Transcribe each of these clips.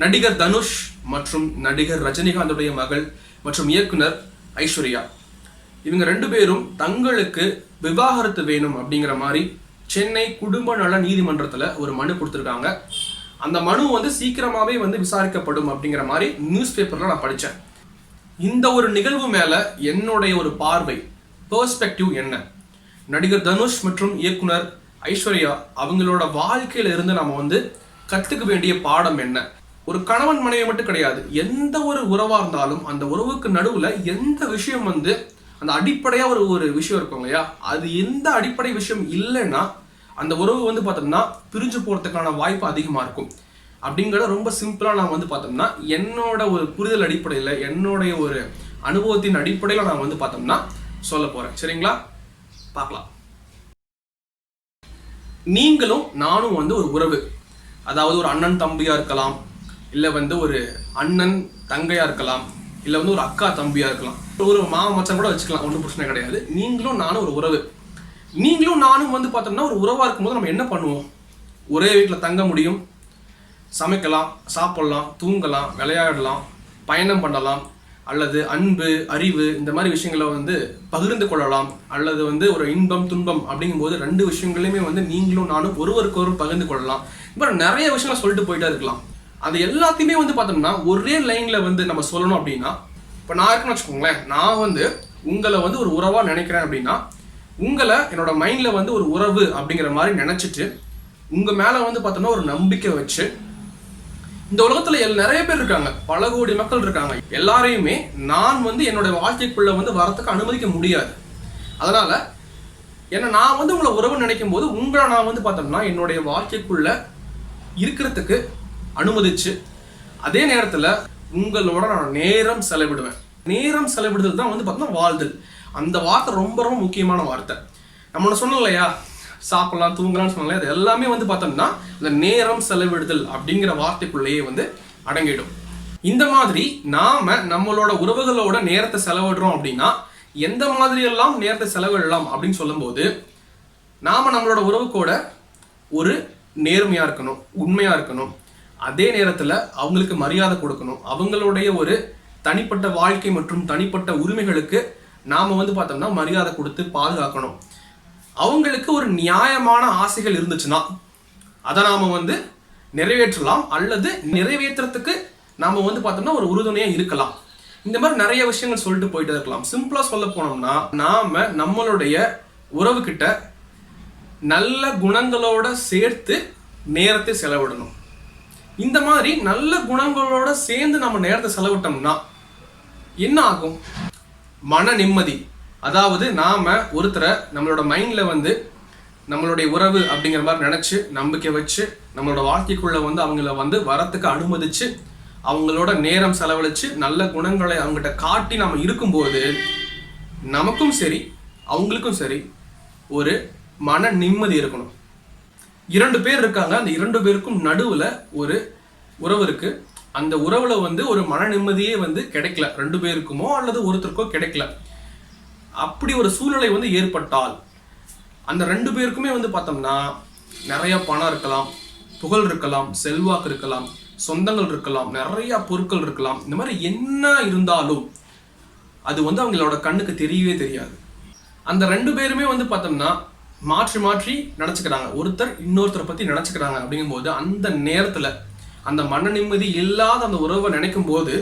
நடிகர் தனுஷ் மற்றும் நடிகர் ரஜினிகாந்துடைய மகள் மற்றும் இயக்குனர் ஐஸ்வர்யா. இவங்க ரெண்டு பேரும் தங்களுக்கு விவாகரத்து வேணும் அப்படிங்கிற மாதிரி சென்னை குடும்ப நல நீதிமன்றத்தில் ஒரு மனு கொடுத்துருக்காங்க. அந்த மனு வந்து சீக்கிரமாகவே வந்து விசாரிக்கப்படும் அப்படிங்கிற மாதிரி நியூஸ் பேப்பரில் நான் படித்தேன் இந்த ஒரு நிகழ்வு மேலே என்னுடைய ஒரு பார்வை பெர்ஸ்பெக்டிவ் என்ன? நடிகர் தனுஷ் மற்றும் இயக்குனர் ஐஸ்வர்யா அவங்களோட வாழ்க்கையில இருந்து நம்ம வந்து கற்றுக்க வேண்டிய பாடம் என்ன? ஒரு கணவன் மனைவி மட்டும் கிடையாது. எந்த ஒரு உறவா இருந்தாலும் அந்த உறவுக்கு நடுவுல எந்த விஷயம் வந்து அந்த அடிப்படையா ஒரு ஒரு விஷயம் இருக்கும் இல்லையா? அது எந்த அடிப்படை விஷயம் இல்லைன்னா அந்த உறவு வந்து பார்த்தோம்னா பிரிஞ்சு போறதுக்கான வாய்ப்பு அதிகமா இருக்கும். அப்படிங்கிறத ரொம்ப சிம்பிளா நான் வந்து பார்த்தோம்னா என்னோட ஒரு புரிதல் அடிப்படையில் என்னுடைய ஒரு அனுபவத்தின் அடிப்படையில் நான் வந்து பார்த்தோம்னா சொல்ல போறேன். சரிங்களா? பார்க்கலாம். நீங்களும் நானும் வந்து ஒரு உறவு. அதாவது ஒரு அண்ணன் தம்பியா இருக்கலாம் இல்லை வந்து ஒரு அண்ணன் தங்கையாக இருக்கலாம் இல்லை வந்து ஒரு அக்கா தம்பியாக இருக்கலாம். ஒரு மாமா மச்சான் கூட வச்சுக்கலாம் ஒன்றும் பிரச்சனை கிடையாது. நீங்களும் நானும் ஒரு உறவு. நீங்களும் நானும் வந்து பார்த்தோம்னா ஒரு உறவாக இருக்கும்போது நம்ம என்ன பண்ணுவோம்? ஒரே வீட்டில் தங்க முடியும். சமைக்கலாம் சாப்பிட்லாம் தூங்கலாம் விளையாடலாம் பயணம் பண்ணலாம் அல்லது அன்பு அறிவு இந்த மாதிரி விஷயங்களை வந்து பகிர்ந்து கொள்ளலாம் அல்லது வந்து ஒரு இன்பம் துன்பம் அப்படிங்கும்போது ரெண்டு விஷயங்களையுமே வந்து நீங்களும் நானும் ஒருவருக்கொருவர் பகிர்ந்து கொள்ளலாம். இப்போ நிறைய விஷயங்களை சொல்லிட்டு போயிட்டே இருக்கலாம். அது எல்லாத்தையுமே வந்து பார்த்தோம்னா ஒரே லைன்ல வந்து நம்ம சொல்லணும் அப்படின்னா இப்போ நான் இருக்குன்னு வச்சுக்கோங்களேன் நான் வந்து உங்களை வந்து ஒரு உறவா நினைக்கிறேன் அப்படின்னா உங்களை என்னோட மைண்ட்ல வந்து ஒரு உறவு அப்படிங்கிற மாதிரி நினைச்சிட்டு உங்க மேல வந்து பார்த்தோம்னா ஒரு நம்பிக்கை வச்சு இந்த உலகத்துல எல் நிறைய பேர் இருக்காங்க பல கோடி மக்கள் இருக்காங்க. எல்லாரையுமே நான் வந்து என்னோட வாழ்க்கைக்குள்ள வந்து வரத்துக்கு அனுமதிக்க முடியாது. அதனால என்ன நான் வந்து உங்களை உறவு நினைக்கும் போது உங்களை நான் வந்து பார்த்தோம்னா என்னுடைய வாழ்க்கைக்குள்ள இருக்கிறதுக்கு அனுமதிச்சு அதே நேரத்தில் உங்களோட நான் நேரம் செலவிடுவேன். நேரம் செலவிடுதல் தான் வந்து பார்த்தோம்னா வாழ்தல். அந்த வார்த்தை ரொம்ப ரொம்ப முக்கியமான வார்த்தை. நம்ம சொன்னோம் இல்லையா? சாப்பிடலாம் தூங்கலாம்னு சொன்னாலே அது எல்லாமே வந்து பார்த்தோம்னா இந்த நேரம் செலவிடுதல் அப்படிங்கிற வார்த்தைக்குள்ளேயே வந்து அடங்கிடும். இந்த மாதிரி நாம நம்மளோட உறவுகளோட நேரத்தை செலவிடுறோம் அப்படின்னா எந்த மாதிரியெல்லாம் நேரத்தை செலவிடலாம் அப்படின்னு சொல்லும்போது நாம் நம்மளோட உறவுக்கோட ஒரு நேர்மையாக இருக்கணும் உண்மையாக இருக்கணும். அதே நேரத்தில் அவங்களுக்கு மரியாதை கொடுக்கணும். அவங்களுடைய ஒரு தனிப்பட்ட வாழ்க்கை மற்றும் தனிப்பட்ட உரிமைகளுக்கு நாம் வந்து பார்த்தோம்னா மரியாதை கொடுத்து பாதுகாக்கணும். அவங்களுக்கு ஒரு நியாயமான ஆசைகள் இருந்துச்சுன்னா அதை நாம் வந்து நிறைவேற்றலாம். அல்லது நிறைவேற்றுறதுக்கு நாம் வந்து பார்த்தோம்னா ஒரு உறுதுணையாக இருக்கலாம். இந்த மாதிரி நிறைய விஷயங்கள் சொல்லிட்டு போயிட்டு இருக்கலாம். சிம்பிளாக சொல்ல போனோம்னா நாம் நம்மளுடைய உறவுக்கிட்ட நல்ல குணங்களோட சேர்த்து நேரத்தை செலவிடணும். இந்த மாதிரி நல்ல குணங்களோட சேர்ந்து நம்ம நேரத்தை செலவிட்டோம்னா என்ன ஆகும்? மன நிம்மதி. அதாவது நாம் ஒருத்தரை நம்மளோட மைண்டில் வந்து நம்மளுடைய உறவு அப்படிங்கிற மாதிரி நினச்சி நம்பிக்கை வச்சு நம்மளோட வாழ்க்கைக்குள்ள வந்து அவங்கள வந்து வரத்துக்கு அனுமதிச்சு அவங்களோட நேரம் செலவழித்து நல்ல குணங்களை அவங்ககிட்ட காட்டி நாம இருக்கும்போது நமக்கும் சரி அவங்களுக்கும் சரி ஒரு மன நிம்மதி இருக்கணும். இரண்டு பேர் இருக்காங்க. அந்த இரண்டு பேருக்கும் நடுவுல ஒரு உறவு இருக்கு. அந்த உறவுல வந்து ஒரு மன நிம்மதியே வந்து கிடைக்கல. ரெண்டு பேருக்குமோ அல்லது ஒருத்தருக்கோ கிடைக்கல. அப்படி ஒரு சூழ்நிலை வந்து ஏற்பட்டால் அந்த ரெண்டு பேருக்குமே வந்து பார்த்தோம்னா நிறைய பணம் இருக்கலாம் புகழ் இருக்கலாம் செல்வாக்கு இருக்கலாம் சொந்தங்கள் இருக்கலாம் நிறைய பொருட்கள் இருக்கலாம். இந்த மாதிரி என்ன இருந்தாலும் அது வந்து அவங்களோட கண்ணுக்கு தெரியவே தெரியாது. அந்த ரெண்டு பேருமே வந்து பார்த்தோம்னா மாற்றி மாற்றி நினச்சிக்கிறாங்க. ஒருத்தர் இன்னொருத்தரை பற்றி நினச்சிக்கிறாங்க அப்படிங்கும்போது அந்த நேரத்தில் அந்த மன நிம்மதி இல்லாத அந்த உறவை நினைக்கும் போது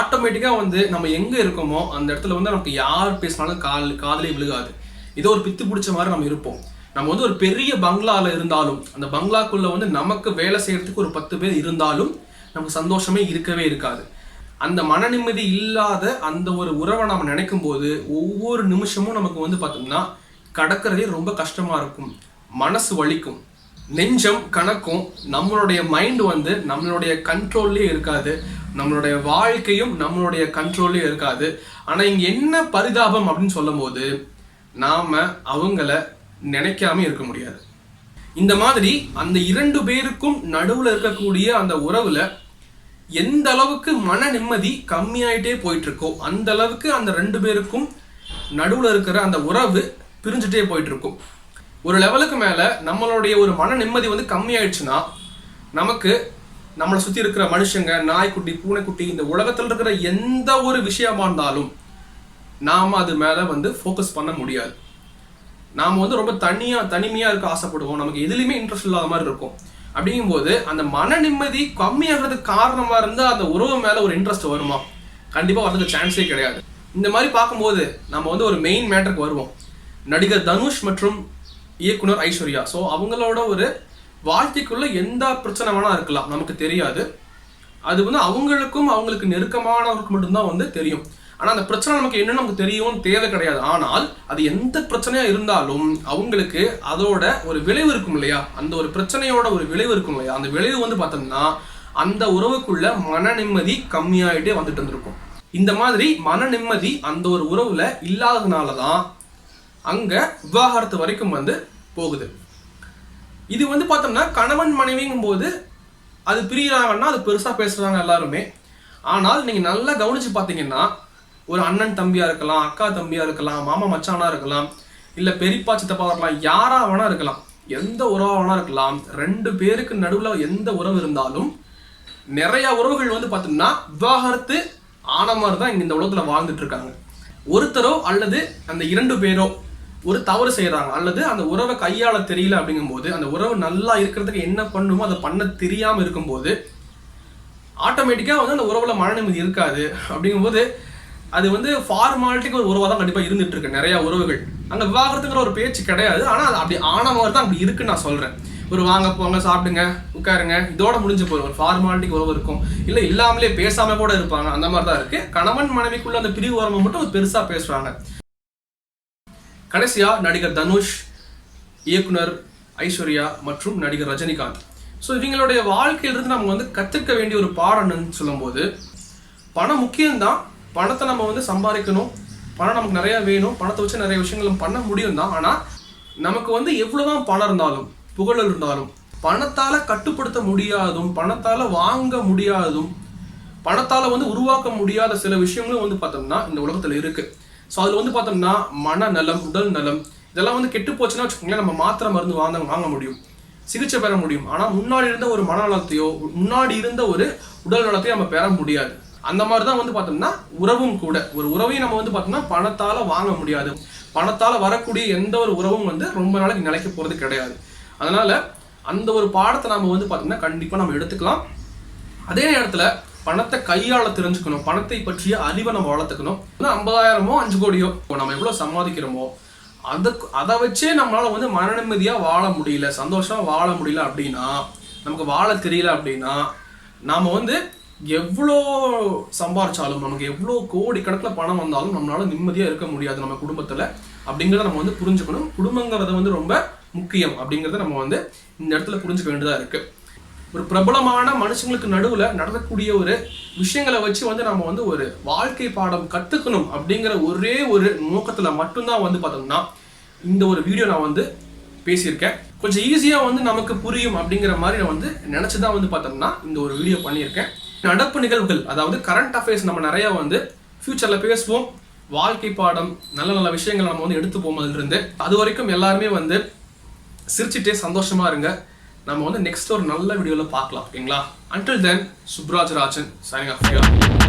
ஆட்டோமேட்டிக்காக வந்து நம்ம எங்கே இருக்கோமோ அந்த இடத்துல வந்து நமக்கு யார் பேசினாலும் கால் காதலே விழுகாது. ஏதோ ஒரு பித்து பிடிச்ச மாதிரி நம்ம இருப்போம். நம்ம வந்து ஒரு பெரிய பங்களாவில் இருந்தாலும் அந்த பங்களாக்குள்ளே வந்து நமக்கு வேலை செய்கிறதுக்கு ஒரு பத்து பேர் இருந்தாலும் நமக்கு சந்தோஷமே இருக்கவே இருக்காது. அந்த மன நிம்மதி இல்லாத அந்த ஒரு உறவை நம்ம நினைக்கும் போது ஒவ்வொரு நிமிஷமும் நமக்கு வந்து பார்த்தோம்னா கடக்கிறதே ரொம்ப கஷ்டமாக இருக்கும். மனசு வலிக்கும். நெஞ்சம் கணக்கும் நம்மளுடைய மைண்ட் வந்து நம்மளுடைய கண்ட்ரோல்லே இருக்காது. நம்மளுடைய வாழ்க்கையும் நம்மளுடைய கண்ட்ரோல்லே இருக்காது. ஆனால் இங்கே என்ன பரிதாபம் அப்படின்னு சொல்லும்போது நாம் அவங்கள நினைக்காம இருக்க முடியாது. இந்த மாதிரி அந்த இரண்டு பேருக்கும் நடுவில் இருக்கக்கூடிய அந்த உறவில் எந்த அளவுக்கு மன நிம்மதி கம்மியாயிட்டே போயிட்டு இருக்கோ அந்த அளவுக்கு அந்த ரெண்டு பேருக்கும் நடுவில் இருக்கிற அந்த உறவு பிரிஞ்சுட்டே போயிட்டு இருக்கும் ஒரு லெவலுக்கு மேலே நம்மளுடைய ஒரு மன நிம்மதி வந்து கம்மியாயிடுச்சுன்னா நமக்கு நம்மளை சுற்றி இருக்கிற மனுஷங்க நாய்க்குட்டி பூனைக்குட்டி இந்த உலகத்தில் இருக்கிற எந்த ஒரு விஷயமா இருந்தாலும் நாம் அது மேலே வந்து ஃபோக்கஸ் பண்ண முடியாது. நாம் வந்து ரொம்ப தனியாக தனிமையாக இருக்க ஆசைப்படுவோம். நமக்கு எதுலேயுமே இன்ட்ரெஸ்ட் இல்லாத மாதிரி இருக்கும். அப்படிங்கும்போது அந்த மன நிம்மதி கம்மியாகிறதுக்கு காரணமாக இருந்தால் அந்த உறவு மேலே ஒரு இன்ட்ரெஸ்ட் வருமா? கண்டிப்பாக வரதுக்கு சான்ஸே கிடையாது. இந்த மாதிரி பார்க்கும்போது நம்ம வந்து ஒரு மெயின் மேட்டருக்கு வருவோம். நடிகர் தனுஷ் மற்றும் இயக்குனர் ஐஸ்வர்யா. ஸோ அவங்களோட ஒரு வாழ்க்கைக்குள்ள எந்த பிரச்சனை வேணா இருக்கலாம் நமக்கு தெரியாது. அது வந்து அவங்களுக்கும் அவங்களுக்கு நெருக்கமானவருக்கு மட்டும்தான் வந்து தெரியும். ஆனால் அந்த பிரச்சனை நமக்கு என்னன்னு நமக்கு தெரியும் தேவை கிடையாது. ஆனால் அது எந்த பிரச்சனையாக இருந்தாலும் அவங்களுக்கு அதோட ஒரு விளைவு இருக்கும் இல்லையா? அந்த ஒரு பிரச்சனையோட ஒரு விளைவு இருக்கும் இல்லையா? அந்த விளைவு வந்து பார்த்தோம்னா அந்த உறவுக்குள்ள மன நிம்மதி கம்மியாயிட்டே வந்துட்டு இருந்திருக்கும். இந்த மாதிரி மன நிம்மதி அந்த ஒரு உறவுல இல்லாததுனால தான் அங்கே விவாகரத்து வரைக்கும் வந்து போகுது. இது வந்து பார்த்தோம்னா கணவன் மனைவிங்கும் போது அது பிரிகிறாங்கன்னா அது பெருசாக பேசுகிறாங்க எல்லாருமே. ஆனால் நீங்கள் நல்லா கவனித்து பார்த்தீங்கன்னா ஒரு அண்ணன் தம்பியாக இருக்கலாம் அக்கா தம்பியாக இருக்கலாம் மாமா மச்சானா இருக்கலாம் இல்லை பெரியப்பா சித்தப்பா இருக்கலாம் யாராக வேணா இருக்கலாம். எந்த உறவாக வேணா இருக்கலாம். ரெண்டு பேருக்கு நடுவில் எந்த உறவு இருந்தாலும் நிறைய உறவுகள் வந்து பார்த்தோம்னா விவாகரத்து ஆன மாதிரி தான் இங்கே இந்த உலகத்தில் வாழ்ந்துட்டு இருக்காங்க. ஒருத்தரோ அல்லது அந்த இரண்டு பேரோ ஒரு தவறு செய்கிறாங்க அல்லது அந்த உறவை கையாள தெரியல அப்படிங்கும்போது அந்த உறவு நல்லா இருக்கிறதுக்கு என்ன பண்ணுமோ அதை பண்ண தெரியாமல் இருக்கும்போது ஆட்டோமேட்டிக்காக வந்து அந்த உறவில் மன நிம்மதி இருக்காது. அப்படிங்கும்போது அது வந்து ஃபார்மாலிட்டிக்கு ஒரு உறவாக தான் கண்டிப்பாக இருந்துட்டு இருக்கு நிறையா உறவுகள். அந்த விவாகரத்துங்கிற ஒரு பேச்சு கிடையாது. ஆனால் அது அப்படி ஆன மாதிரி தான் அப்படி இருக்குன்னு நான் சொல்கிறேன் ஒரு வாங்க போங்க சாப்பிடுங்க உட்காருங்க இதோட முடிஞ்சு போயிடும் ஒரு ஃபார்மாலிட்டிக்கு உறவு இருக்கும். இல்லை இல்லாமலே பேசாமல் கூட இருப்பாங்க. அந்த மாதிரி தான் இருக்குது கணவன் மனைவிக்குள்ள அந்த பிரிவு உறவை மட்டும் ஒரு பேசுகிறாங்க கடைசியாக நடிகர் தனுஷ் இயக்குனர் ஐஸ்வர்யா மற்றும் நடிகர் ரஜினிகாந்த். ஸோ இவங்களுடைய வாழ்க்கையிலிருந்து நம்ம வந்து கற்றுக்க வேண்டிய ஒரு பாடம்னு சொல்லும்போது பணம் முக்கியம்தான். பணத்தை நம்ம வந்து சம்பாதிக்கணும். பணம் நமக்கு நிறையா வேணும். பணத்தை வச்சு நிறைய விஷயங்களும் பண்ண முடியும் தான் ஆனால் நமக்கு வந்து எவ்வளோதான் பணம் இருந்தாலும் புகழ் இருந்தாலும் பணத்தால் கட்டுப்படுத்த முடியாதும் பணத்தால் வாங்க முடியாதும் பணத்தால் வந்து உருவாக்க முடியாத சில விஷயங்களும் வந்து பார்த்தோம்னா இந்த உலகத்தில் இருக்குது ஸோ அதில் வந்து பார்த்தோம்னா மனநலம் உடல் நலம் இதெல்லாம் வந்து கெட்டு போச்சுன்னா வச்சுக்கோங்களேன் நம்ம மாத்திரை மருந்து வாங்க வாங்க முடியும். சிகிச்சை பெற முடியும். ஆனால் முன்னாடி இருந்த ஒரு மனநலத்தையோ முன்னாடி இருந்த ஒரு உடல் நலத்தையோ நம்ம பெற முடியாது. அந்த மாதிரி தான் வந்து பார்த்தோம்னா உறவும் கூட. ஒரு உறவையும் நம்ம வந்து பார்த்தோம்னா பணத்தால் வாங்க முடியாது. பணத்தால் வரக்கூடிய எந்த ஒரு உறவும் வந்து ரொம்ப நாளைக்கு நிலைக்க போகிறது கிடையாது. அதனால் அந்த ஒரு பாடத்தை நம்ம வந்து பார்த்தோம்னா கண்டிப்பாக நம்ம எடுத்துக்கலாம். அதே நேரத்தில் பணத்தை கையாள தெரிஞ்சுக்கணும். பணத்தை பற்றிய அறிவை நம்ம வளர்த்துக்கணும். ஐம்பதாயிரமோ அஞ்சு கோடியோ நம்ம எவ்வளோ சம்பாதிக்கிறோமோ அதுக்கு அதை வச்சே நம்மளால் வந்து மன நிம்மதியாக வாழ முடியல சந்தோஷமாக வாழ முடியல அப்படின்னா நமக்கு வாழ தெரியல அப்படின்னா நாம் வந்து எவ்வளோ சம்பாரிச்சாலும் நமக்கு எவ்வளோ கோடி கணக்கில் பணம் வந்தாலும் நம்மளால் நிம்மதியாக இருக்க முடியாது நம்ம குடும்பத்தில். அப்படிங்கிறத நம்ம வந்து புரிஞ்சுக்கணும். குடும்பங்கிறது வந்து ரொம்ப முக்கியம் அப்படிங்கிறத நம்ம வந்து இந்த இடத்துல புரிஞ்சுக்க வேண்டியதாக இருக்குது ஒரு பிரபலமான மனுஷங்களுக்கு நடுவில் நடக்கக்கூடிய ஒரு விஷயங்களை வச்சு வந்து நம்ம வந்து ஒரு வாழ்க்கை பாடம் கற்றுக்கணும் அப்படிங்கிற ஒரே ஒரு நோக்கத்தில் மட்டும்தான் வந்து பார்த்தோம்னா இந்த ஒரு வீடியோ நான் வந்து பேசியிருக்கேன். கொஞ்சம் ஈஸியாக வந்து நமக்கு புரியும் அப்படிங்கிற மாதிரி நான் வந்து நினைச்சுதான் வந்து பார்த்தோம்னா இந்த ஒரு வீடியோ பண்ணியிருக்கேன். நடப்பு நிகழ்வுகள் அதாவது கரண்ட் அஃபேர்ஸ் நம்ம நிறைய வந்து ஃப்யூச்சரில் பேசுவோம். வாழ்க்கை பாடம் நல்ல நல்ல விஷயங்களை நம்ம வந்து எடுத்துப்போம் அதுல அது வரைக்கும் எல்லாருமே வந்து சிரிச்சிட்டே சந்தோஷமாக இருங்க. நம்ம வந்து நெக்ஸ்ட் ஒரு நல்ல வீடியோவில் பார்க்கலாம் ஓகேங்களா? Until then Subraj Rajan signing off